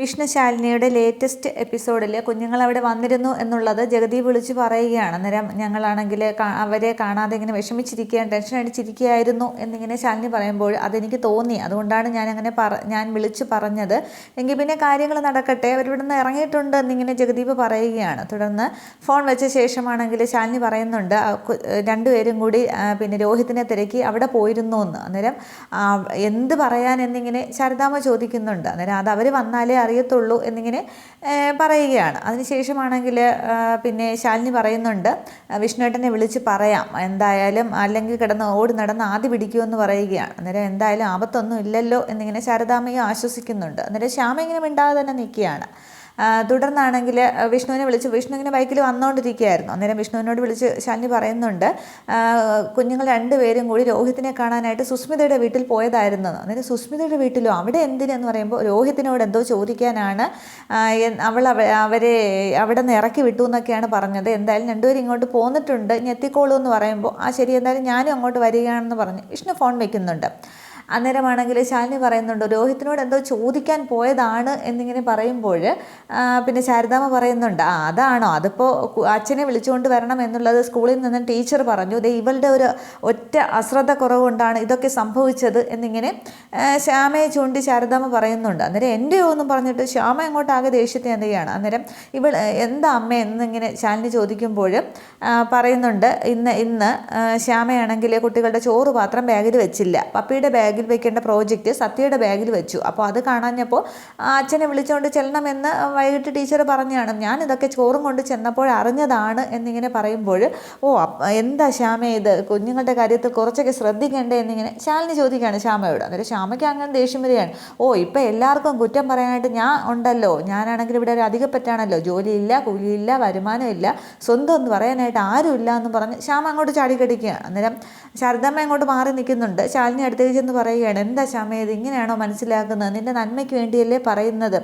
വിഷ്ണുശാലിനിയുടെ latest എപ്പിസോഡിൽ കുഞ്ഞുങ്ങൾ അവിടെ വന്നിരുന്നു എന്നുള്ളത് ജഗതി വിളിച്ച് പറയുകയാണ്. അന്നേരം ഞങ്ങളാണെങ്കിൽ അവരെ കാണാതെ ഇങ്ങനെ വിഷമിച്ചിരിക്കുകയാണ് ടെൻഷൻ അടിച്ചിരിക്കുകയായിരുന്നു എന്നിങ്ങനെ ശാലിനി പറയുമ്പോൾ അതെനിക്ക് തോന്നി. അതുകൊണ്ടാണ് ഞാൻ അങ്ങനെ പറ ഞാൻ വിളിച്ച് പറഞ്ഞത്. എങ്കിൽ പിന്നെ കാര്യങ്ങൾ നടക്കട്ടെ അവരിവിടെ നിന്ന് ഇറങ്ങിയിട്ടുണ്ട് എന്നിങ്ങനെ ജഗദീപ് പറയുകയാണ്. തുടർന്ന് ഫോൺ വെച്ച ശേഷമാണെങ്കിൽ ശാലിനി പറയുന്നുണ്ട് രണ്ടുപേരും കൂടി പിന്നെ രോഹിത്തിനെ തിരക്കി അവിടെ പോയിരുന്നു എന്ന്. അന്നേരം എന്ത് പറയാൻ എന്നിങ്ങനെ ശാരദാമ്മ ചോദിക്കുന്നുണ്ട്. അന്നേരം അത് അവർ വന്നാലേ അറിയത്തുള്ളൂ എന്നിങ്ങനെ പറയുകയാണ്. അതിനുശേഷമാണെങ്കിൽ പിന്നെ ശാലിനി പറയുന്നുണ്ട് വിഷ്ണുവേട്ടനെ വിളിച്ച് പറയാം. എന്തായാലും അല്ലെങ്കിൽ കിടന്ന് ഓടി നടന്ന് ആദ്യ പിടിക്കുമെന്ന് പറയുകയാണ്. അന്നേരം എന്തായാലും ആപത്തൊന്നും ഇല്ലല്ലോ എന്നിങ്ങനെ ശാരദാമ്മയെ ആശ്വസിക്കുന്നുണ്ട്. അന്നേരം ശ്യാമ ഇങ്ങനെ മിണ്ടാതെ തന്നെ നിൽക്കുകയാണ്. തുടർന്നാണെങ്കിൽ വിഷ്ണുവിനെ വിളിച്ച് വിഷ്ണു ഇങ്ങനെ ബൈക്കിൽ വന്നുകൊണ്ടിരിക്കുകയായിരുന്നു അന്നേരം വിഷ്ണുവിനോട് വിളിച്ച് ശാലിനി പറയുന്നുണ്ട് കുഞ്ഞുങ്ങൾ രണ്ടുപേരും കൂടി രോഹിത്തിനെ കാണാനായിട്ട് സുസ്മിതയുടെ വീട്ടിൽ പോയതായിരുന്നു. അന്നേരം സുസ്മിതയുടെ വീട്ടിലോ അവിടെ എന്തിനെന്ന് പറയുമ്പോൾ രോഹിത്തിനോട് എന്തോ ചോദിക്കാനാണ് അവൾ അവരെ അവിടെ നിന്ന് ഇറക്കി വിട്ടു എന്നൊക്കെയാണ് പറഞ്ഞത്. എന്തായാലും രണ്ടുപേരും ഇങ്ങോട്ട് പോന്നിട്ടുണ്ട് ഇനി എത്തിക്കോളൂ എന്ന് പറയുമ്പോൾ ആ ശരി എന്തായാലും ഞാനും അങ്ങോട്ട് വരികയാണെന്ന് പറഞ്ഞ് വിഷ്ണു ഫോൺ വെക്കുന്നുണ്ട്. അന്നേരമാണെങ്കിൽ ശാലിനി പറയുന്നുണ്ട് രോഹിത്തിനോട് എന്തോ ചോദിക്കാൻ പോയതാണ് എന്നിങ്ങനെ പറയുമ്പോൾ പിന്നെ ശാരദാമ്മ പറയുന്നുണ്ട് ആ അതാണോ? അതിപ്പോൾ അച്ഛനെ വിളിച്ചുകൊണ്ട് വരണം എന്നുള്ളത് സ്കൂളിൽ നിന്ന് ടീച്ചർ പറഞ്ഞു. ദേ ഇവളുടെ ഒരു ഒറ്റ അശ്രദ്ധ കുറവുകൊണ്ടാണ് ഇതൊക്കെ സംഭവിച്ചത് എന്നിങ്ങനെ ശ്യാമയെ ചൂണ്ടി ശാരദാമ്മ പറയുന്നുണ്ട്. അന്നേരം എന്റെയോ എന്നും പറഞ്ഞിട്ട് ശ്യാമ അങ്ങോട്ട് ആകെ ദേഷ്യത്തെ എന്തുകയാണ് അന്നേരം ഇവൾ എന്താ അമ്മ? എന്നിങ്ങനെ ശാലിനി ചോദിക്കുമ്പോൾ പറയുന്നുണ്ട് ഇന്ന് ഇന്ന് ശ്യാമയാണെങ്കിൽ കുട്ടികളുടെ ചോറ് പാത്രം ബാഗിൽ വെച്ചില്ല. പപ്പിയുടെ ബാഗിൽ വെക്കേണ്ട പ്രോജക്റ്റ് സത്യയുടെ ബാഗിൽ വെച്ചു. അപ്പോൾ അത് കാണാഞ്ഞപ്പോൾ അച്ഛനെ വിളിച്ചുകൊണ്ട് ചെല്ലണമെന്ന് വൈകിട്ട് ടീച്ചർ പറഞ്ഞാണ്. ഞാൻ ഇതൊക്കെ ചോറും കൊണ്ട് ചെന്നപ്പോൾ അറിഞ്ഞതാണ് എന്നിങ്ങനെ പറയുമ്പോൾ ഓ എന്താ ശ്യാമ ഇത്? കുഞ്ഞുങ്ങളുടെ കാര്യത്തിൽ കുറച്ചൊക്കെ ശ്രദ്ധിക്കേണ്ടേ? എന്നിങ്ങനെ ശാലിനി ചോദിക്കുകയാണ് ശ്യാമയോട്. അന്നേരം ശ്യാമയ്ക്ക് അങ്ങനെ ദേഷ്യം വരികയാണ്. ഓ ഇപ്പം എല്ലാവർക്കും കുറ്റം പറയാനായിട്ട് ഞാൻ ഉണ്ടല്ലോ. ഞാനാണെങ്കിൽ ഇവിടെ ഒരു അധികപ്പറ്റാണല്ലോ ജോലിയില്ല കൂലിയില്ല വരുമാനമില്ല. സ്വന്തം എന്ന് പറയാനായിട്ട് ആരുമില്ല എന്ന് പറഞ്ഞ് ശ്യാമ അങ്ങോട്ട് ചാടിക്കടിക്കുകയാണ്. അന്നേരം ശാരദാമ്മ അങ്ങോട്ട് മാറി നിൽക്കുന്നുണ്ട്. ശാലിനി അടുത്തേക്ക് ചെന്ന് പറയുകയാണ് എന്താ ചമയത് ഇങ്ങനെയാണോ മനസ്സിലാക്കുന്നത്? നിന്റെ നന്മയ്ക്ക് വേണ്ടിയല്ലേ പറയുന്നത്?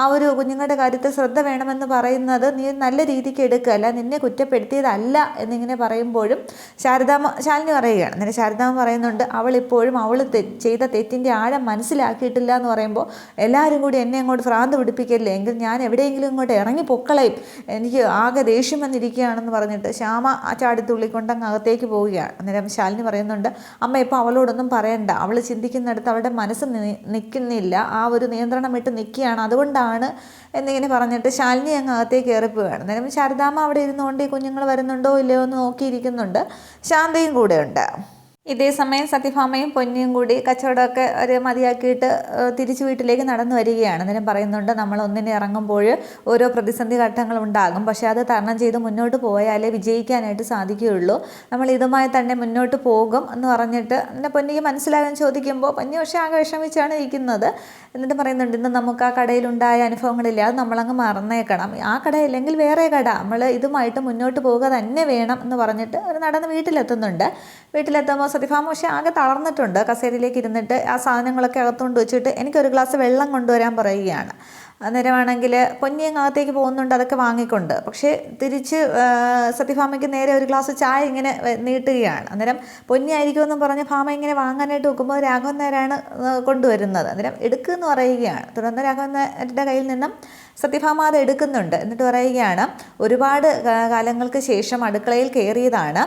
ആ ഒരു കുഞ്ഞുങ്ങളുടെ കാര്യത്തിൽ ശ്രദ്ധ വേണമെന്ന് പറയുന്നത് നീ നല്ല രീതിക്ക് എടുക്കുക അല്ല നിന്നെ കുറ്റപ്പെടുത്തിയതല്ല എന്നിങ്ങനെ പറയുമ്പോഴും ശാരദാമ്മ ശാലിനി പറയുകയാണ്. നിന്റെ ശാരദാമ്മ പറയുന്നുണ്ട് അവൾ ഇപ്പോഴും അവൾ ചെയ്ത തെറ്റിന്റെ ആഴം മനസ്സിലാക്കിയിട്ടില്ല എന്ന് പറയുമ്പോൾ എല്ലാവരും കൂടി എന്നെ അങ്ങോട്ട് ഭ്രാന്ത് പിടിപ്പിക്കല്ലേ? എങ്കിൽ ഞാൻ എവിടെയെങ്കിലും ഇങ്ങോട്ട് ഇറങ്ങി പൊക്കളയും. എനിക്ക് ആകെ ദേഷ്യം വന്നിരിക്കുകയാണെന്ന് പറഞ്ഞിട്ട് ശ്യാമ ആ ചാടിത്തുള്ളിക്കൊണ്ട് അകത്തേക്ക് പോവുകയാണ്. അന്നേരം ശാലിനി പറയുന്നുണ്ട് അമ്മ ഇപ്പോൾ അവളോടൊന്നും പറയണ്ട. അവൾ ചിന്തിക്കുന്നിടത്ത് അവരുടെ മനസ്സ് നിൽക്കുന്നില്ല ആ ഒരു നിയന്ത്രണം വിട്ട് നിൽക്കുകയാണ് അതുകൊണ്ടാണ് എന്നിങ്ങനെ പറഞ്ഞിട്ട് ശാലിനി അങ്ങ് അകത്തേക്ക് കയറിപ്പോവുകയാണ്. അന്നേരം ശാരദാമ്മ അവിടെ ഇരുന്നുകൊണ്ട് ഈ കുഞ്ഞുങ്ങൾ വരുന്നുണ്ടോ ഇല്ലയോ എന്ന് നോക്കിയിരിക്കുന്നുണ്ട്. ശാന്തയും കൂടെയുണ്ട്. ഇതേ സമയം സത്യഭാമയും പൊന്നിയും കൂടി കച്ചവടമൊക്കെ ഒരു മതിയാക്കിയിട്ട് തിരിച്ചു വീട്ടിലേക്ക് നടന്നു വരികയാണ്. അന്നേരം പറയുന്നുണ്ട് നമ്മൾ ഒന്നിനെ ഇറങ്ങുമ്പോൾ ഓരോ പ്രതിസന്ധി ഘട്ടങ്ങൾ ഉണ്ടാകും. പക്ഷേ അത് തരണം ചെയ്ത് മുന്നോട്ട് പോയാലേ വിജയിക്കാനായിട്ട് സാധിക്കുകയുള്ളൂ. നമ്മൾ ഇതുമായി തന്നെ മുന്നോട്ട് പോകും എന്ന് പറഞ്ഞിട്ട് എന്നെ പൊന്നിക്ക് മനസ്സിലാകാൻ ചോദിക്കുമ്പോൾ പൊന്നി പക്ഷേ ആകെ വിഷമിച്ചാണ് ഇരിക്കുന്നത്. എന്നിട്ട് പറയുന്നുണ്ട് ഇന്ന് നമുക്ക് ആ കടയിലുണ്ടായ അനുഭവങ്ങളില്ല. അത് നമ്മളങ്ങ് മറന്നേക്കണം. ആ കടയില്ലെങ്കിൽ വേറെ കട. നമ്മൾ ഇതുമായിട്ട് മുന്നോട്ട് പോവുക തന്നെ വേണം എന്ന് പറഞ്ഞിട്ട് അവർ നടന്ന് വീട്ടിലെത്തുന്നുണ്ട്. വീട്ടിലെത്തുമ്പോൾ പക്ഷെ ആകെ തളർന്നിട്ടുണ്ട്. കസേരയിലേക്ക് ഇരുന്നിട്ട് ആ സാധനങ്ങളൊക്കെ അകത്തുകൊണ്ട് വെച്ചിട്ട് എനിക്കൊരു ഗ്ലാസ് വെള്ളം കൊണ്ടുവരാൻ പറയുകയാണ്. അന്നേരമാണെങ്കിൽ പൊന്നിയങ്ങ് അകത്തേക്ക് പോകുന്നുണ്ട് അതൊക്കെ വാങ്ങിക്കൊണ്ട്. പക്ഷേ തിരിച്ച് സത്യഭാമയ്ക്ക് നേരെ ഒരു ഗ്ലാസ് ചായ ഇങ്ങനെ നീട്ടുകയാണ്. അന്നേരം പൊന്നി ആയിരിക്കുമെന്ന് പറഞ്ഞ് ഭാമ ഇങ്ങനെ വാങ്ങാനായിട്ട് നോക്കുമ്പോൾ രാഘവൻ നേരാണ് കൊണ്ടുവരുന്നത്. അന്നേരം എടുക്കുമെന്ന് പറയുകയാണ്. തുടർന്ന് രാഘവൻ നേരുടെ കയ്യിൽ നിന്നും സത്യഭാമ അത് എടുക്കുന്നുണ്ട്. എന്നിട്ട് പറയുകയാണ് ഒരുപാട് കാലങ്ങൾക്ക് ശേഷം അടുക്കളയിൽ കയറിയതാണ്.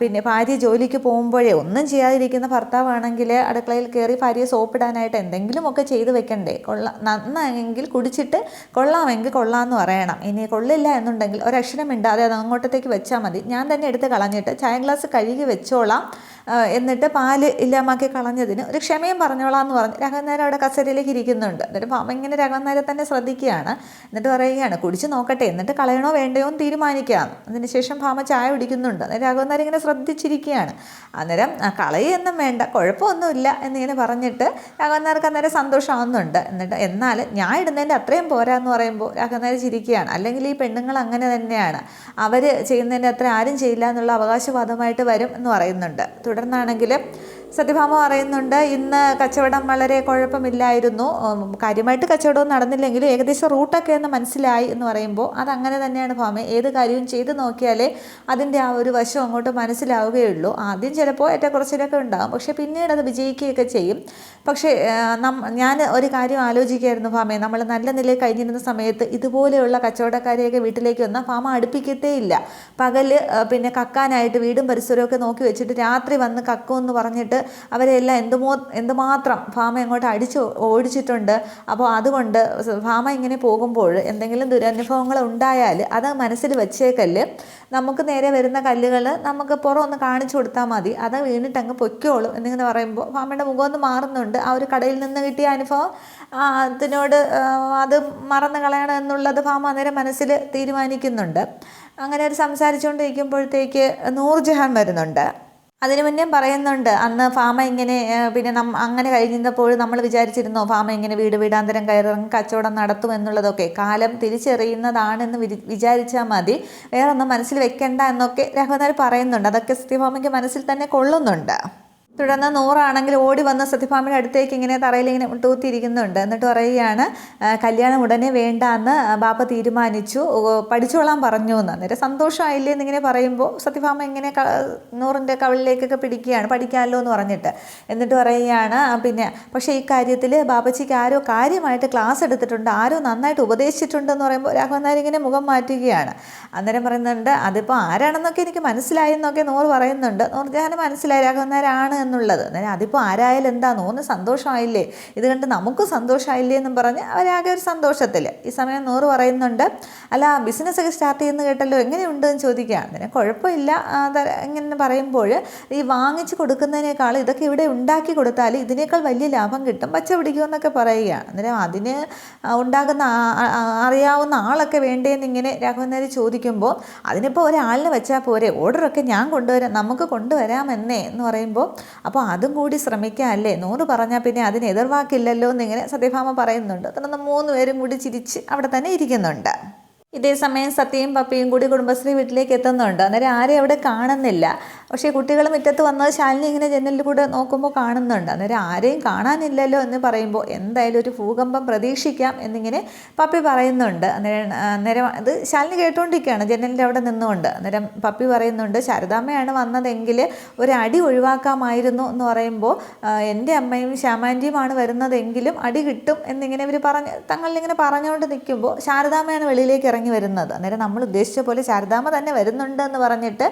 പിന്നെ ഭാര്യ ജോലിക്ക് പോകുമ്പോഴേ ഒന്നും ചെയ്യാതിരിക്കുന്ന ഭർത്താവാണെങ്കിൽ അടുക്കളയിൽ കയറി ഭാര്യയെ സോപ്പിടാനായിട്ട് എന്തെങ്കിലുമൊക്കെ ചെയ്ത് വെക്കണ്ടേ? കൊള്ള നന്നായെങ്കിൽ കുടിച്ചിട്ട് കൊള്ളാമെങ്കിൽ കൊള്ളാമെന്ന് പറയണം. ഇനി കൊള്ളില്ല എന്നുണ്ടെങ്കിൽ ഒരക്ഷരം മിണ്ടാതെ അത് അങ്ങോട്ടത്തേക്ക് വെച്ചാൽ മതി. ഞാൻ തന്നെ എടുത്ത് കളഞ്ഞിട്ട് ചായ ഗ്ലാസ് കഴുകി വെച്ചോളാം. എന്നിട്ട് പാൽ ഇല്ലാമാക്കി കളഞ്ഞതിന് ഒരു ക്ഷമയും പറഞ്ഞോളാം എന്ന് പറഞ്ഞ്. രാഘവൻ അവിടെ കസേരയിലേക്ക് ഇരിക്കുന്നുണ്ട്. എന്നിട്ട് പാമ ഇങ്ങനെ രാഘവൻ തന്നെ ശ്രദ്ധിക്കുകയാണ്. എന്നിട്ട് പറയുകയാണ് കുടിച്ച് നോക്കട്ടെ എന്നിട്ട് കളയണോ വേണ്ടയോ എന്ന് തീരുമാനിക്കാം. അതിനുശേഷം ഭാമ ചായ കുടിക്കുന്നുണ്ട്. അന്നേരം രാഘവൻ ഇങ്ങനെ ശ്രദ്ധിച്ചിരിക്കുകയാണ്. അന്നേരം "ആ, കളയൊന്നും വേണ്ട കുഴപ്പമൊന്നുമില്ല എന്നിങ്ങനെ പറഞ്ഞിട്ട് രാഘവൻ നായർക്ക് അന്നേരം സന്തോഷമാവുന്നുണ്ട്. എന്നിട്ട് എന്നാൽ ഞാൻ ഇടുന്നതിന്റെ അത്രയും പോരാ എന്ന് പറയുമ്പോൾ രാഘവൻ നായർ ചിരിക്കുകയാണ്. അല്ലെങ്കിൽ ഈ പെണ്ണുങ്ങൾ അങ്ങനെ തന്നെയാണ്. അവർ ചെയ്യുന്നതിന്റെ അത്ര ആരും ചെയ്യില്ല എന്നുള്ള അവകാശവാദമായിട്ട് വരും എന്ന് പറയുന്നുണ്ട്. തുടർന്നാണെങ്കിൽ സത്യഭാമ പറയുന്നുണ്ട് ഇന്ന് കച്ചവടം വളരെ കുഴപ്പമില്ലായിരുന്നു. കാര്യമായിട്ട് കച്ചവടവും നടന്നില്ലെങ്കിലും ഏകദേശം റൂട്ടൊക്കെ എന്ന് മനസ്സിലായി എന്ന് പറയുമ്പോൾ അതങ്ങനെ തന്നെയാണ് ഭാമ. ഏത് കാര്യവും ചെയ്ത് നോക്കിയാലേ അതിന്റെ ആ ഒരു വശം അങ്ങോട്ട് മനസ്സിലാവുകയുള്ളൂ. ആദ്യം ചിലപ്പോൾ ഏറ്റക്കുറച്ചിലൊക്കെ ഉണ്ടാകും. പക്ഷേ പിന്നീട് അത് വിജയിക്കുകയൊക്കെ ചെയ്യും. പക്ഷേ ഞാൻ ഒരു കാര്യം ആലോചിക്കുകയായിരുന്നു ഭാമയെ നമ്മൾ നല്ല നിലയിൽ കഴിഞ്ഞിരുന്ന സമയത്ത് ഇതുപോലെയുള്ള കച്ചവടക്കാരെയൊക്കെ വീട്ടിലേക്ക് വന്നാൽ ഭാമ അടുപ്പിക്കത്തേ ഇല്ല പകൽ പിന്നെ കക്കാനായിട്ട് വീടും പരിസരവും ഒക്കെ നോക്കി വെച്ചിട്ട് രാത്രി വന്ന് കക്കുമെന്ന് പറഞ്ഞിട്ട് അവരെല്ലാം എന്തുമോ എന്തുമാത്രം ഫാമ അങ്ങോട്ട് അടിച്ച് ഓടിച്ചിട്ടുണ്ട്. അപ്പോൾ അതുകൊണ്ട് ഫാമ ഇങ്ങനെ പോകുമ്പോൾ എന്തെങ്കിലും ദുരനുഭവങ്ങൾ ഉണ്ടായാൽ അത് മനസ്സിൽ വെച്ചേക്കല്ല്. നമുക്ക് നേരെ വരുന്ന കല്ലുകൾ നമുക്ക് പുറം ഒന്ന് കാണിച്ചു കൊടുത്താൽ മതി. അത് വീണിട്ട് അങ്ങ് പൊയ്ക്കോളും എന്നിങ്ങനെ പറയുമ്പോൾ ഭാമയുടെ മുഖം ഒന്ന് മാറുന്നുണ്ട്. ആ ഒരു കടയിൽ നിന്ന് കിട്ടിയ അനുഭവം അതിനോട് അത് മറന്നു കളയണം എന്നുള്ളത് ഫാമ അന്നേരം മനസ്സിൽ തീരുമാനിക്കുന്നുണ്ട്. അങ്ങനെ ഒരു സംസാരിച്ചുകൊണ്ടിരിക്കുമ്പോഴത്തേക്ക് നൂർജഹാൻ വരുന്നുണ്ട്. അതിനു മുന്നേ പറയുന്നുണ്ട് അന്ന് ഫാമ ഇങ്ങനെ പിന്നെ നം അങ്ങനെ കഴിഞ്ഞപ്പോൾ നമ്മൾ വിചാരിച്ചിരുന്നോ ഫാമ ഇങ്ങനെ വീട് വീടാന്തരം കയറിറങ്ങി കച്ചവടം നടത്തും എന്നുള്ളതൊക്കെ. കാലം തിരിച്ചറിയുന്നതാണെന്ന് വിരി വിചാരിച്ചാൽ മതി. വേറെ ഒന്നും മനസ്സിൽ വെക്കണ്ട എന്നൊക്കെ രാഘവനാർ പറയുന്നുണ്ട്. അതൊക്കെ സത്യഭാമയ്ക്ക് മനസ്സിൽ തന്നെ കൊള്ളുന്നുണ്ട്. തുടർന്ന് നൂറാണെങ്കിൽ ഓടി വന്ന് സത്യഭാമയുടെ അടുത്തേക്ക് ഇങ്ങനെ തറയിൽ ഇങ്ങനെ തൂത്തിരിക്കുന്നുണ്ട് എന്നിട്ട് പറയുകയാണ് കല്യാണം ഉടനെ വേണ്ട എന്ന് ബാപ്പ തീരുമാനിച്ചു. പഠിച്ചോളാൻ പറഞ്ഞു എന്ന്. അന്നേരം സന്തോഷമായില്ലേ എന്നിങ്ങനെ പറയുമ്പോൾ സത്യഭാമ ഇങ്ങനെ നൂറിന്റെ കവളിലേക്കൊക്കെ പിടിക്കുകയാണ് പഠിക്കാമല്ലോ എന്ന് പറഞ്ഞിട്ട്. എന്നിട്ട് പറയുകയാണ് പിന്നെ പക്ഷേ ഈ കാര്യത്തിൽ ബാപ്പച്ചിക്ക് ആരോ കാര്യമായിട്ട് ക്ലാസ് എടുത്തിട്ടുണ്ട് ആരോ നന്നായിട്ട് ഉപദേശിച്ചിട്ടുണ്ടെന്ന് പറയുമ്പോൾ രാഘവൻ ഇങ്ങനെ മുഖം മാറ്റുകയാണ്. അന്നേരം പറയുന്നുണ്ട് അതിപ്പോൾ ആരാണെന്നൊക്കെ എനിക്ക് മനസ്സിലായി എന്നൊക്കെ നൂറ് പറയുന്നുണ്ട്. നൂറ് ഞാൻ മനസ്സിലായി രാഘവൻ എന്നുള്ളത്. അതിപ്പോൾ ആരായാലും എന്താ നൂറിന് സന്തോഷമായില്ലേ? ഇത് കണ്ട് നമുക്ക് സന്തോഷമായില്ലേ എന്നും പറഞ്ഞ് അവരാകെ ഒരു സന്തോഷത്തിൽ ഈ സമയം നൂറ് പറയുന്നുണ്ട്. അല്ല ബിസിനസ് ഒക്കെ സ്റ്റാർട്ട് ചെയ്യുന്ന കേട്ടല്ലോ എങ്ങനെയുണ്ട് എന്ന് ചോദിക്കുകയാണ് അതിന് കുഴപ്പമില്ല. ഇങ്ങനെ പറയുമ്പോൾ ഈ വാങ്ങിച്ച് കൊടുക്കുന്നതിനേക്കാൾ ഇതൊക്കെ ഇവിടെ ഉണ്ടാക്കി കൊടുത്താൽ ഇതിനേക്കാൾ വലിയ ലാഭം കിട്ടും. പച്ച പിടിക്കുമെന്നൊക്കെ പറയുകയാണ്. അന്നേരം അതിന് ഉണ്ടാകുന്ന അറിയാവുന്ന ആളൊക്കെ വേണ്ടേന്ന് ഇങ്ങനെ രാഘവൻ നായർ ചോദിക്കുമ്പോൾ അതിനിപ്പോൾ ഒരാളിനെ വെച്ചാൽ പോരെ ഓർഡറൊക്കെ ഞാൻ കൊണ്ടുവരാം നമുക്ക് കൊണ്ടുവരാമെന്നേ എന്ന് പറയുമ്പോൾ അപ്പോൾ അതും കൂടി ശ്രമിക്കാം അല്ലേ നൂറ് പറഞ്ഞാൽ പിന്നെ അതിന് എതിർവാക്കില്ലല്ലോ എന്നിങ്ങനെ സത്യഭാമ പറയുന്നുണ്ട്. തുടർന്ന് മൂന്ന് പേരും കൂടി ചിരിച്ച് അവിടെ തന്നെ ഇരിക്കുന്നുണ്ട്. ഇതേ സമയം സത്യയും പപ്പയും കൂടി കുടുംബശ്രീ വീട്ടിലേക്ക് എത്തുന്നുണ്ട്. അന്നേരം ആരെയും അവിടെ കാണുന്നില്ല. പക്ഷേ കുട്ടികൾ മുറ്റത്ത് വന്നത് ശാലിനി ഇങ്ങനെ ജനലിൽ കൂടെ നോക്കുമ്പോൾ കാണുന്നുണ്ട്. അന്നേരം ആരെയും കാണാനില്ലല്ലോ എന്ന് പറയുമ്പോൾ എന്തായാലും ഒരു ഭൂകമ്പം പ്രതീക്ഷിക്കാം എന്നിങ്ങനെ പപ്പി പറയുന്നുണ്ട്. അന്നേരം അന്നേരം അത് ശാലിനി കേട്ടുകൊണ്ടിരിക്കുകയാണ് ജനലിന്റെ അവിടെ നിന്നുകൊണ്ട്. അന്നേരം പപ്പി പറയുന്നുണ്ട് ശാരദാമ്മയാണ് വന്നതെങ്കിൽ ഒരു അടി ഒഴിവാക്കാമായിരുന്നു എന്ന് പറയുമ്പോൾ എന്റെ അമ്മയും ശ്യാമാന്റിയുമാണ് വരുന്നതെങ്കിലും അടി കിട്ടും എന്നിങ്ങനെ ഇവർ പറഞ്ഞ് തങ്ങളിങ്ങനെ പറഞ്ഞുകൊണ്ട് നിൽക്കുമ്പോൾ ശാരദാമ്മയാണ് വെളിയിലേക്ക് ഇറങ്ങി വരുന്നത്. അന്നേരം നമ്മൾ ഉദ്ദേശിച്ച പോലെ ശാരദാമ്മ തന്നെ വരുന്നുണ്ട് എന്ന് പറഞ്ഞിട്ട്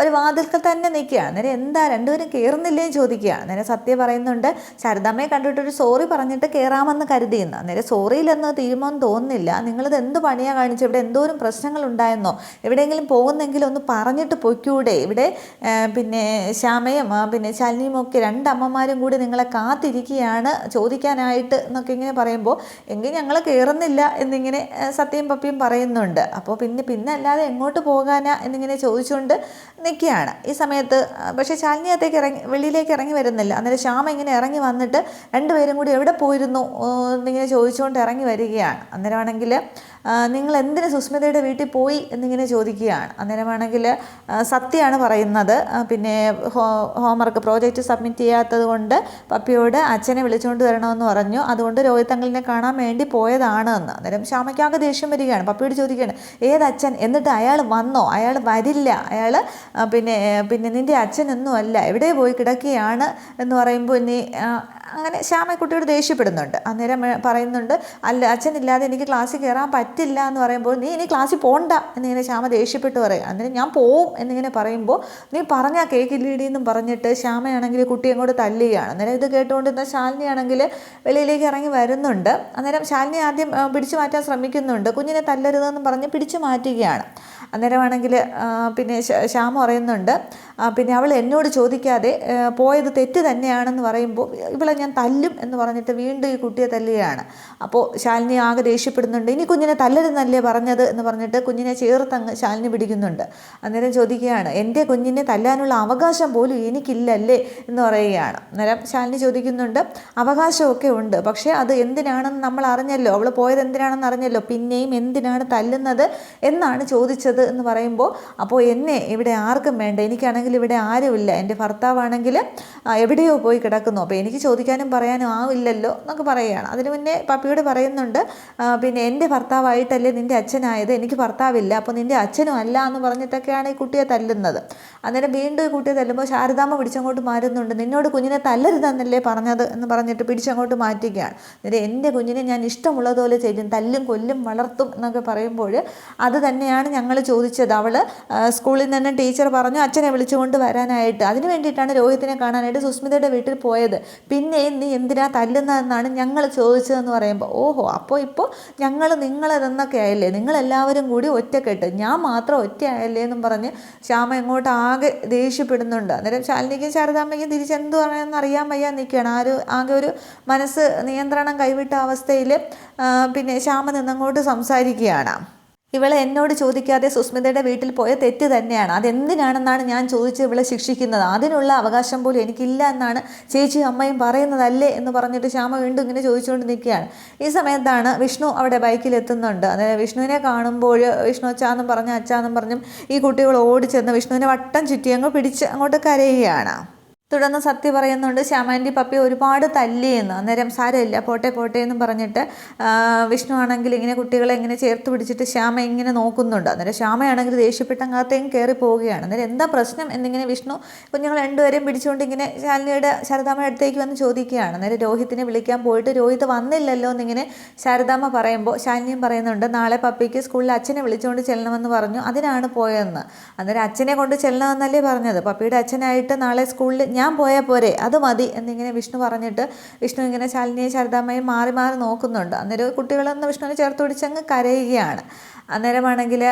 ഒരു വാതിൽക്കൽ തന്നെ നിൽക്കുകയാണ് അന്നേരം എന്താ രണ്ടുപേരും കയറുന്നില്ലേന്ന് ചോദിക്കുകയാണ് അന്നേരം സത്യ പറയുന്നുണ്ട് ശാരദാമ്മയെ കണ്ടിട്ടൊരു സോറി പറഞ്ഞിട്ട് കയറാമെന്ന് കരുതിയെന്ന്. അന്നേരം സോറിയിലെന്ന് തീരുമാനം തോന്നുന്നില്ല. നിങ്ങളിത് എന്ത് പണിയാ കാണിച്ചു? ഇവിടെ എന്തോരം പ്രശ്നങ്ങൾ ഉണ്ടായെന്നോ എവിടെയെങ്കിലും പോകുന്നെങ്കിൽ ഒന്ന് പറഞ്ഞിട്ട് പൊയ്ക്കൂടെ? ഇവിടെ പിന്നെ ശ്യാമയും പിന്നെ ശാലിനിയും ഒക്കെ രണ്ടമ്മമാരും കൂടി നിങ്ങളെ കാത്തിരിക്കുകയാണ് ചോദിക്കാനായിട്ട് എന്നൊക്കെ ഇങ്ങനെ പറയുമ്പോൾ എങ്കിൽ ഞങ്ങൾ കയറുന്നില്ല എന്നിങ്ങനെ സത്യം പപ്പിയും പറയുന്നുണ്ട്. അപ്പോൾ പിന്നെ പിന്നെ അല്ലാതെ എങ്ങോട്ട് പോകാനാ എന്നിങ്ങനെ ചോദിച്ചുകൊണ്ട് നിൽക്കുകയാണ്. ഈ സമയത്ത് പക്ഷേ ശാലിനി അകത്തേക്ക് ഇറങ്ങി വെളിയിലേക്ക് ഇറങ്ങി വരുന്നില്ല. അന്നേരം ശ്യാമ ഇങ്ങനെ ഇറങ്ങി വന്നിട്ട് രണ്ടുപേരും കൂടി എവിടെ പോയിരുന്നു എന്നിങ്ങനെ ചോദിച്ചുകൊണ്ട് ഇറങ്ങി വരികയാണ്. അന്നേരമാണെങ്കിൽ നിങ്ങൾ എന്തിന് സുസ്മിതയുടെ വീട്ടിൽ പോയി എന്നിങ്ങനെ ചോദിക്കുകയാണ്. അന്നേരമാണെങ്കിൽ സത്യമാണ് പറയുന്നത്. പിന്നെ ഹോ ഹോംവർക്ക് പ്രോജക്റ്റ് സബ്മിറ്റ് ചെയ്യാത്തത് കൊണ്ട് പപ്പിയോട് അച്ഛനെ വിളിച്ചുകൊണ്ട് വരണമെന്ന് പറഞ്ഞു. അതുകൊണ്ട് രോഹിത് അങ്കിളിനെ കാണാൻ വേണ്ടി പോയതാണ് എന്ന്. അന്നേരം ശ്യാമയ്ക്കാകെ ദേഷ്യം വരികയാണ്. പപ്പിയോട് ചോദിക്കുകയാണ് അച്ഛൻ? എന്നിട്ട് അയാൾ വന്നോ? അയാൾ വരില്ല. അയാൾ പിന്നെ പിന്നെ നിന്റെ അച്ഛനൊന്നും അല്ല. എവിടെ പോയി കിടക്കുകയാണ് എന്ന് പറയുമ്പോൾ ഇനി അങ്ങനെ ശ്യാമക്കുട്ടിയോട് ദേഷ്യപ്പെടുന്നുണ്ട്. അന്നേരം പറയുന്നുണ്ട് അല്ല അച്ഛനില്ലാതെ എനിക്ക് ക്ലാസ്സിൽ കയറാൻ പറ്റില്ല എന്ന് പറയുമ്പോൾ നീ ഇനി ക്ലാസ്സിൽ പോകണ്ട എന്നിങ്ങനെ ശ്യാമ ദേഷ്യപ്പെട്ട് പറയും. അന്നേരം ഞാൻ പോവും എന്നിങ്ങനെ പറയുമ്പോൾ നീ പറഞ്ഞാൽ കേക്കില്ലീടി എന്നും പറഞ്ഞിട്ട് ശ്യാമയാണെങ്കിൽ കുട്ടി അങ്ങോട്ട് തല്ലുകയാണ്. അന്നേരം ഇത് കേട്ടുകൊണ്ടിരുന്ന ശാലിനിയാണെങ്കിൽ വെളിയിലേക്ക് ഇറങ്ങി വരുന്നുണ്ട്. അന്നേരം ശാലിനി ആദ്യം പിടിച്ചു മാറ്റാൻ ശ്രമിക്കുന്നുണ്ട്. കുഞ്ഞിനെ തല്ലരുതെന്ന് പറഞ്ഞ് പിടിച്ചു മാറ്റുകയാണ്. അന്നേരമാണെങ്കിൽ പിന്നെ ശ്യാമ പറയുന്നുണ്ട് പിന്നെ അവൾ എന്നോട് ചോദിക്കാതെ പോയത് തെറ്റ് തന്നെയാണെന്ന് പറയുമ്പോൾ ഇവളെ ഞാൻ തല്ലും എന്ന് പറഞ്ഞിട്ട് വീണ്ടും ഈ കുട്ടിയെ തല്ലുകയാണ്. അപ്പോൾ ശാലിനി ആകെ ദേഷ്യപ്പെടുന്നുണ്ട് ഇനി കുഞ്ഞിനെ തല്ലരുതെന്നല്ലേ പറഞ്ഞത്? എന്ന് പറഞ്ഞിട്ട് കുഞ്ഞിനെ ചേർത്തങ്ങ് ശാലിനി പിടിക്കുന്നുണ്ട്. അന്നേരം ചോദിക്കുകയാണ് എന്റെ കുഞ്ഞിനെ തല്ലാനുള്ള അവകാശം പോലും എനിക്കില്ലല്ലേ? എന്ന് പറയുകയാണ്. അന്നേരം ശാലിനി ചോദിക്കുന്നുണ്ട് അവകാശമൊക്കെ ഉണ്ട് പക്ഷേ അത് എന്തിനാണെന്ന് നമ്മൾ അറിഞ്ഞല്ലോ? അവൾ പോയത് എന്തിനാണെന്ന് അറിഞ്ഞല്ലോ? പിന്നെയും എന്തിനാണ് തല്ലുന്നത്? എന്നാണ് ചോദിച്ചത് എന്ന് പറയുമ്പോൾ അപ്പോൾ എന്നെ ഇവിടെ ആർക്കും വേണ്ട എനിക്കാണെങ്കിൽ ഇവിടെ ആരുമില്ല എന്റെ ഭർത്താവാണെങ്കിൽ എവിടെയോ പോയി കിടക്കുന്നു അപ്പോൾ എനിക്ക് ചോദിക്കാനും പറയാനും ആവില്ലല്ലോ എന്നൊക്കെ പറയുകയാണ്. അതിന് മുന്നേ പപ്പിയോട് പറയുന്നുണ്ട് പിന്നെ എന്റെ ഭർത്താവായിട്ടല്ലേ നിന്റെ അച്ഛനായത്? എനിക്ക് ഭർത്താവില്ല അപ്പോൾ നിന്റെ അച്ഛനും അല്ല എന്ന് പറഞ്ഞിട്ടൊക്കെയാണ് ഈ കുട്ടിയെ തല്ലുന്നത്. അന്നേരം വീണ്ടും കുട്ടിയെ തല്ലുമ്പോൾ ശാരദാമ്മ പിടിച്ചങ്ങോട്ട് മാറുന്നുണ്ട് നിന്നോട് കുഞ്ഞിനെ തല്ലരുതെന്നല്ലേ പറഞ്ഞത്? എന്ന് പറഞ്ഞിട്ട് പിടിച്ചങ്ങോട്ട് മാറ്റുകയാണ്. അന്നേരം എന്റെ കുഞ്ഞിനെ ഞാൻ ഇഷ്ടമുള്ളതുപോലെ ചെയ്യും തല്ലും കൊല്ലും വളർത്തും എന്നൊക്കെ പറയുമ്പോൾ അത് തന്നെയാണ് ഞങ്ങൾ ചോദിച്ചത്. അവൾ സ്കൂളിൽ നിന്ന് ടീച്ചർ പറഞ്ഞു അച്ഛനെ വിളിച്ചുകൊണ്ട് വരാനായിട്ട്. അതിന് വേണ്ടിയിട്ടാണ് രോഹിത്തിനെ കാണാനായിട്ട് സുസ്മിതയുടെ വീട്ടിൽ പോയത്. പിന്നെ നീ എന്തിനാ തല്ലുന്നതെന്നാണ് ഞങ്ങൾ ചോദിച്ചതെന്ന് പറയുമ്പോൾ ഓഹോ അപ്പോൾ ഇപ്പോൾ ഞങ്ങൾ നിങ്ങളതെന്നൊക്കെ ആയില്ലേ? നിങ്ങളെല്ലാവരും കൂടി ഒറ്റക്കെട്ട്. ഞാൻ മാത്രം ഒറ്റയായല്ലേ? എന്നും പറഞ്ഞ് ശ്യാമ എങ്ങോട്ട് ആകെ ദേഷ്യപ്പെടുന്നുണ്ട്. അന്നേരം ശാലിനിക്കും ശാരദാമ്മയ്ക്കും തിരിച്ചെന്ത് പറയണമെന്ന് അറിയാൻ വയ്യാൻ നിൽക്കുകയാണ്. ആ ഒരു ആകെ ഒരു മനസ്സ് നിയന്ത്രണം കൈവിട്ട അവസ്ഥയിൽ പിന്നെ ശ്യാമ നിന്നങ്ങോട്ട് സംസാരിക്കുകയാണ്. ഇവളെ എന്നോട് ചോദിക്കാതെ സുസ്മിതയുടെ വീട്ടിൽ പോയ തെറ്റ് തന്നെയാണ്. അതെന്തിനാണെന്നാണ് ഞാൻ ചോദിച്ച് ഇവളെ ശിക്ഷിക്കുന്നത്? അതിനുള്ള അവകാശം പോലും എനിക്കില്ല എന്നാണ് ചേച്ചി അമ്മയും പറയുന്നതല്ലേ എന്ന് പറഞ്ഞിട്ട് ശ്യാമ വീണ്ടും ഇങ്ങനെ ചോദിച്ചുകൊണ്ട് നിൽക്കുകയാണ്. ഈ സമയത്താണ് വിഷ്ണു അവിടെ ബൈക്കിൽ എത്തുന്നുണ്ട്. അതായത് വിഷ്ണുവിനെ കാണുമ്പോൾ വിഷ്ണു അച്ചാന്നും പറഞ്ഞ് അച്ചാന്നും പറഞ്ഞും ഈ കുട്ടികൾ ഓടിച്ചെന്ന് വിഷ്ണുവിനെ വട്ടം ചുറ്റി അങ്ങ് പിടിച്ച് അങ്ങോട്ട് കരയുകയാണ്. തുടർന്ന് സത്യ പറയുന്നുണ്ട് ശ്യാമാന്റെ പപ്പി ഒരുപാട് തല്ലിയെന്ന്. അന്നേരം സാരമില്ല പോട്ടെ പോട്ടെ എന്ന് പറഞ്ഞിട്ട് വിഷ്ണു ആണെങ്കിൽ ഇങ്ങനെ കുട്ടികളെ ഇങ്ങനെ ചേർത്ത് പിടിച്ചിട്ട് ശ്യാമ ഇങ്ങനെ നോക്കുന്നുണ്ട്. അന്നേരം ശ്യാമയാണെങ്കിൽ ദേഷ്യപ്പെട്ട അങ്ങാത്തേക്കും കയറി പോവുകയാണ്. അന്നേരം എന്താ പ്രശ്നം എന്നിങ്ങനെ വിഷ്ണു കുഞ്ഞുങ്ങൾ രണ്ടുപേരെയും പിടിച്ചുകൊണ്ട് ഇങ്ങനെ ശാലിനിയുടെ ശാരദാമ്മ അടുത്തേക്ക് വന്ന് ചോദിക്കുകയാണ്. അന്നേരം രോഹിത്തിനെ വിളിക്കാൻ പോയിട്ട് രോഹിത് വന്നില്ലല്ലോ എന്നിങ്ങനെ ശാരദാമ്മ പറയുമ്പോൾ ശാലിനിയും പറയുന്നുണ്ട് നാളെ പപ്പിക്ക് സ്കൂളിൽ അച്ഛനെ വിളിച്ചുകൊണ്ട് ചെല്ലണമെന്ന് പറഞ്ഞു. അതിനാണ് പോയതെന്ന്. അന്നേരം അച്ഛനെ കൊണ്ട് ചെല്ലണമെന്നല്ലേ പറഞ്ഞത്. പപ്പിയുടെ അച്ഛനായിട്ട് നാളെ സ്കൂളിൽ ഞാൻ പോയാൽ പോരെ അത് മതി എന്നിങ്ങനെ വിഷ്ണു പറഞ്ഞിട്ട് വിഷ്ണു ഇങ്ങനെ ശാലിനിയെ ശാരദാമ്മയെ മാറി മാറി നോക്കുന്നുണ്ട്. അന്നേരം കുട്ടികളെന്ന് വിഷ്ണുവിനെ ചേർത്ത് പിടിച്ചങ്ങ് കരയുകയാണ്. അന്നേരമാണെങ്കിൽ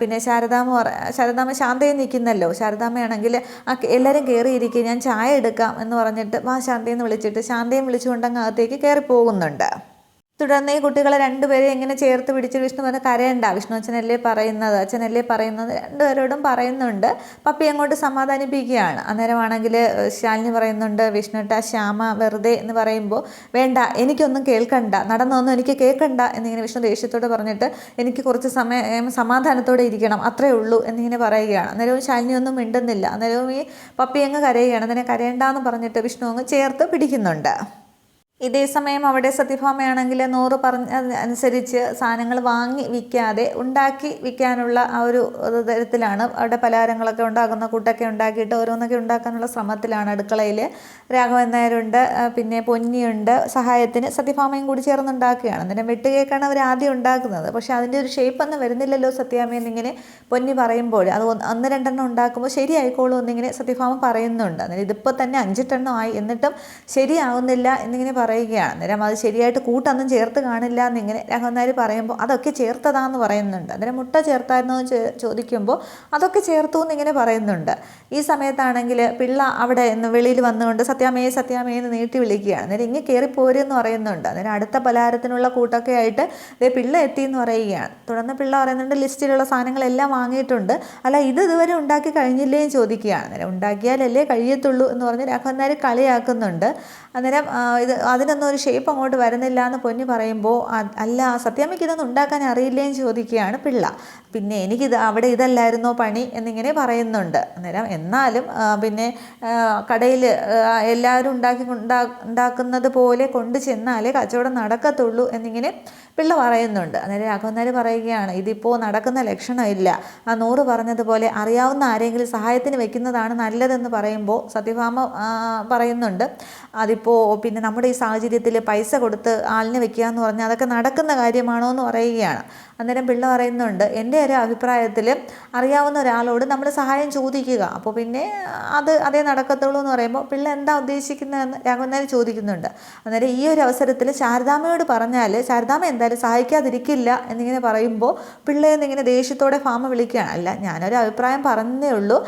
പിന്നെ ശാരദാമ്മ ശാരദാമ്മ ശാന്തയെ നിൽക്കുന്നല്ലോ. ശാരദാമ്മയാണെങ്കിൽ ആ എല്ലാവരും കയറിയിരിക്കുക ഞാൻ ചായ എടുക്കാം എന്ന് പറഞ്ഞിട്ട് വാ ശാന്തയെന്ന് വിളിച്ചിട്ട് ശാന്തയും വിളിച്ചുകൊണ്ടങ്ങ് അകത്തേക്ക് കയറി പോകുന്നുണ്ട് തുടർന്ന് ഈ കുട്ടികളെ രണ്ടുപേരെയും എങ്ങനെ ചേർത്ത് പിടിച്ച് വിഷ്ണു പറഞ്ഞ് കരയണ്ട. വിഷ്ണു അച്ഛനല്ലേ പറയുന്നത്? അച്ഛനല്ലേ പറയുന്നത്? രണ്ടുപേരോടും പറയുന്നുണ്ട്. പപ്പി അങ്ങോട്ട് സമാധാനിപ്പിക്കുകയാണ്. അന്നേരമാണെങ്കിൽ ശാലിനി പറയുന്നുണ്ട് വിഷ്ണുട്ട ശ്യാമ വെറുതെ എന്ന് പറയുമ്പോൾ വേണ്ട എനിക്കൊന്നും കേൾക്കണ്ട. നടന്നൊന്നും എനിക്ക് കേൾക്കണ്ട എന്നിങ്ങനെ വിഷ്ണു ദേഷ്യത്തോട് പറഞ്ഞിട്ട് എനിക്ക് കുറച്ച് സമയം സമാധാനത്തോടെ ഇരിക്കണം അത്രേ ഉള്ളൂ എന്നിങ്ങനെ പറയുകയാണ്. അന്നേരവും ശാലിനി ഒന്നും മിണ്ടുന്നില്ല. അന്നേരവും ഈ പപ്പി അങ്ങ് കരയുകയാണ്. അതിനെ കരയണ്ടെന്ന് പറഞ്ഞിട്ട് വിഷ്ണു അങ്ങ് ചേർത്ത് പിടിക്കുന്നുണ്ട്. ഇതേ സമയം അവിടെ സത്യഭാമയാണെങ്കിൽ നൂറ് പറഞ്ഞ അനുസരിച്ച് സാധനങ്ങൾ വാങ്ങി വിൽക്കാതെ ഉണ്ടാക്കി വിൽക്കാനുള്ള ആ ഒരു തരത്തിലാണ്. അവിടെ പലഹാരങ്ങളൊക്കെ ഉണ്ടാക്കുന്ന കൂട്ടൊക്കെ ഉണ്ടാക്കിയിട്ട് ഓരോന്നൊക്കെ ഉണ്ടാക്കാനുള്ള ശ്രമത്തിലാണ് അടുക്കളയിൽ. രാഘവൻ നായരുണ്ട് പിന്നെ പൊന്നിയുണ്ട്. സഹായത്തിന് സത്യഭാമയും കൂടി ചേർന്നുണ്ടാക്കുകയാണ്. അന്നേരം വെട്ടുകേക്കാണ് അവർ ആദ്യം ഉണ്ടാക്കുന്നത്. പക്ഷേ അതിന്റെ ഒരു ഷേപ്പ് ഒന്നും വരുന്നില്ലല്ലോ സത്യാമ്മ എന്നിങ്ങനെ പൊന്നി പറയുമ്പോൾ. അത് ഒന്ന് രണ്ടെണ്ണം ഉണ്ടാക്കുമ്പോൾ ശരിയായിക്കോളൂ എന്നിങ്ങനെ സത്യഭാമ പറയുന്നുണ്ട്. അന്നേരം ഇതിപ്പോൾ തന്നെ അഞ്ചെട്ടെണ്ണം ആയി. എന്നിട്ടും ശരിയാവുന്നില്ല എന്നിങ്ങനെ പറയുകയാണ്. അന്നേരം അത് ശരിയായിട്ട് കൂട്ടൊന്നും ചേർത്ത് കാണില്ല എന്നിങ്ങനെ രാഘവനാർ പറയുമ്പോൾ അതൊക്കെ ചേർത്തതാന്ന് പറയുന്നുണ്ട്. അന്നേരം മുട്ട ചേർത്തായിരുന്നോ ചോദിക്കുമ്പോൾ അതൊക്കെ ചേർത്തു എന്നിങ്ങനെ പറയുന്നുണ്ട്. ഈ സമയത്താണെങ്കിൽ പിള്ള അവിടെ നിന്ന് വെളിയിൽ വന്നുകൊണ്ട് സത്യാമയെ സത്യാമയെ എന്ന് നീട്ടി വിളിക്കുകയാണ്. അന്നേരം ഇങ്ങനെ കയറിപ്പോരെന്ന് പറയുന്നുണ്ട്. അന്നേരം അടുത്ത പലഹാരത്തിനുള്ള കൂട്ടൊക്കെ ആയിട്ട് ഇതേ പിള്ള എത്തി എന്ന് പറയുകയാണ്. തുടർന്ന് പിള്ള പറയുന്നുണ്ട് ലിസ്റ്റിലുള്ള സാധനങ്ങളെല്ലാം വാങ്ങിയിട്ടുണ്ട്. അല്ല ഇത് ഇതുവരെ ഉണ്ടാക്കി കഴിഞ്ഞില്ലേ? എന്ന് ചോദിക്കുകയാണ്. അന്നേരം ഉണ്ടാക്കിയാലല്ലേ കഴിയത്തുള്ളൂ എന്ന് പറഞ്ഞ് രാഘവന്മാർ കളിയാക്കുന്നുണ്ട്. അന്നേരം ഇത് അതിനൊന്നും ഒരു ഷേപ്പ് അങ്ങോട്ട് വരുന്നില്ല എന്ന് പൊന്നി പറയുമ്പോൾ അല്ല സത്യാമ്മയ്ക്ക് ഇതൊന്നും ഉണ്ടാക്കാൻ അറിയില്ലേന്ന് ചോദിക്കുകയാണ് പിള്ള. പിന്നെ എനിക്കിത് അവിടെ ഇതല്ലായിരുന്നോ പണി എന്നിങ്ങനെ പറയുന്നുണ്ട്. അന്നേരം എന്നാലും പിന്നെ കടയിൽ എല്ലാവരും ഉണ്ടാക്കി ഉണ്ടാ ഉണ്ടാക്കുന്നത് പോലെ കൊണ്ട് ചെന്നാലേ കച്ചവടം നടക്കത്തുള്ളൂ എന്നിങ്ങനെ പിള്ള പറയുന്നുണ്ട്. അന്നേരം രാഘവന്നാർ പറയുകയാണ് ഇതിപ്പോൾ നടക്കുന്ന ലക്ഷണമില്ല. ആ നൂറ് പറഞ്ഞതുപോലെ അറിയാവുന്ന ആരെങ്കിലും സഹായത്തിന് വെക്കുന്നതാണ് നല്ലതെന്ന് പറയുമ്പോൾ സത്യഭാമ പറയുന്നുണ്ട്. അതിപ്പോൾ പിന്നെ നമ്മുടെ ഈ സാഹചര്യത്തിൽ പൈസ കൊടുത്ത് ആളിനെ വെക്കുക എന്ന് പറഞ്ഞാൽ അതൊക്കെ നടക്കുന്ന കാര്യമാണോ എന്ന് പറയുകയാണ്. അന്നേരം പിള്ള പറയുന്നുണ്ട് എന്റെ ഒരു അഭിപ്രായത്തിൽ അറിയാവുന്ന ഒരാളോട് നമ്മൾ സഹായം ചോദിക്കുക. അപ്പോൾ പിന്നെ അത് അതേ നടക്കത്തുള്ളൂ എന്ന് പറയുമ്പോൾ പിള്ള എന്താ ഉദ്ദേശിക്കുന്നതെന്ന് രാഘവനാർ ചോദിക്കുന്നുണ്ട്. അന്നേരം ഈ ഒരു അവസരത്തിൽ ശാരദാമ്മയോട് പറഞ്ഞാൽ ശാരദാമ്മ എന്തായാലും സഹായിക്കാതിരിക്കില്ല എന്നിങ്ങനെ പറയുമ്പോൾ പിള്ളയെന്നിങ്ങനെ ദേഷ്യത്തോടെ ഫാമ വിളിക്കുകയാണ്. അല്ല ഞാനൊരു അഭിപ്രായം പറഞ്ഞേ ഉള്ളൂ.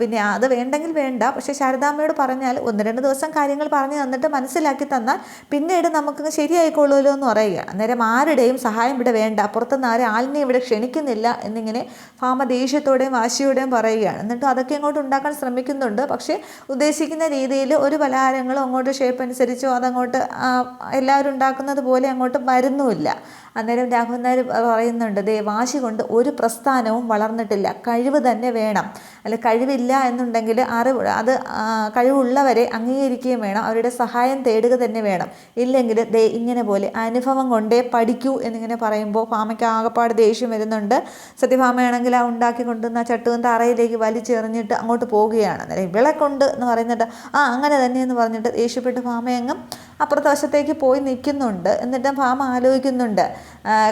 പിന്നെ അത് വേണ്ടെങ്കിൽ വേണ്ട. പക്ഷേ ശാരദാമ്മയോട് പറഞ്ഞാൽ ഒന്ന് രണ്ട് ദിവസം കാര്യങ്ങൾ പറഞ്ഞു തന്നിട്ട് മനസ്സിലാക്കി തന്നാൽ പിന്നീട് നമുക്ക് ശരിയായിക്കൊള്ളുമല്ലോ എന്ന് പറയുക അന്നേരം ആരുടെയും സഹായം ഇവിടെ വേണ്ട. പുറത്തുനിന്ന് ആരും ആലിനെ ഇവിടെ ക്ഷണിക്കുന്നില്ല എന്നിങ്ങനെ ഫാമ ദേഷ്യത്തോടെയും വാശിയോടെയും പറയുകയാണ്. എന്നിട്ട് അതൊക്കെ ഇങ്ങോട്ട് ഉണ്ടാക്കാൻ ശ്രമിക്കുന്നുണ്ട്. പക്ഷേ ഉദ്ദേശിക്കുന്ന രീതിയിൽ ഒരു പലഹാരങ്ങളും അങ്ങോട്ട് ഷേപ്പ് അനുസരിച്ചോ അതങ്ങോട്ട് എല്ലാവരും ഉണ്ടാക്കുന്നത് പോലെ അങ്ങോട്ട് വരുന്നുമില്ല അന്നേരം രാഘവൻ നായർ പറയുന്നുണ്ട് ദേ വാശി കൊണ്ട് ഒരു പ്രസ്ഥാനവും വളർന്നിട്ടില്ല. കഴിവ് തന്നെ വേണം. അല്ല കഴിവില്ല എന്നുണ്ടെങ്കിൽ അറിവ് അത് കഴിവുള്ളവരെ അംഗീകരിക്കുകയും വേണം. അവരുടെ സഹായം തേടുക തന്നെ വേണം. ഇല്ലെങ്കിൽ ദേ ഇങ്ങനെ പോലെ അനുഭവം കൊണ്ടേ പഠിക്കൂ എന്നിങ്ങനെ പറയുമ്പോൾ ഭാമയ്ക്ക് ആകപ്പാട് ദേഷ്യം വരുന്നുണ്ട്. സത്യഭാമയാണെങ്കിൽ ആ ഉണ്ടാക്കി കൊണ്ടുവന്ന ചട്ടുവും തറയിലേക്ക് വലിച്ചെറിഞ്ഞിട്ട് അങ്ങോട്ട് പോവുകയാണ്. അന്നേരം ഇവിളെ കൊണ്ട് എന്ന് പറയുന്നിട്ട് ആ അങ്ങനെ തന്നെ എന്ന് പറഞ്ഞിട്ട് ദേഷ്യപ്പെട്ട് ഭാമയങ്ങും അപ്പുറത്തെ വശത്തേക്ക് പോയി നിൽക്കുന്നുണ്ട്. എന്നിട്ട് ഭാമ ആലോചിക്കുന്നുണ്ട്.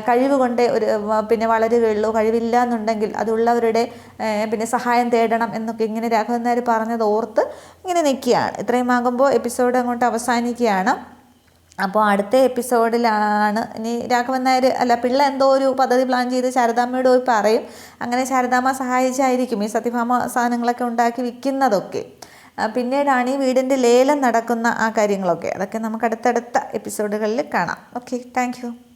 കഴിവ് കൊണ്ടേ ഒരു പിന്നെ വളരുകയുള്ളൂ. കഴിവില്ല എന്നുണ്ടെങ്കിൽ അതുള്ളവരുടെ പിന്നെ സഹായം തേടണം എന്നൊക്കെ ഇങ്ങനെ രാഘവൻ നായർ പറഞ്ഞത് ഓർത്ത് ഇങ്ങനെ നിൽക്കുകയാണ്. ഇത്രയും ആകുമ്പോൾ എപ്പിസോഡ് അങ്ങോട്ട് അവസാനിക്കുകയാണ്. അപ്പോൾ അടുത്ത എപ്പിസോഡിലാണ് ഇനി രാഘവൻ നായർ അല്ല പിള്ള എന്തോ ഒരു പദ്ധതി പ്ലാൻ ചെയ്ത് ശാരദാമ്മയോട് പോയി പറയും. അങ്ങനെ ശാരദാമ്മ സഹായിച്ചായിരിക്കും ഈ സത്യഭാമ സാധനങ്ങളൊക്കെ ഉണ്ടാക്കി വിൽക്കുന്നതൊക്കെ. പിന്നീടാണ് ഈ വീടിന്റെ ലേലം നടക്കുന്ന ആ കാര്യങ്ങളൊക്കെ. അതൊക്കെ നമുക്ക് അടുത്തടുത്ത എപ്പിസോഡുകളിൽ കാണാം. Okay thank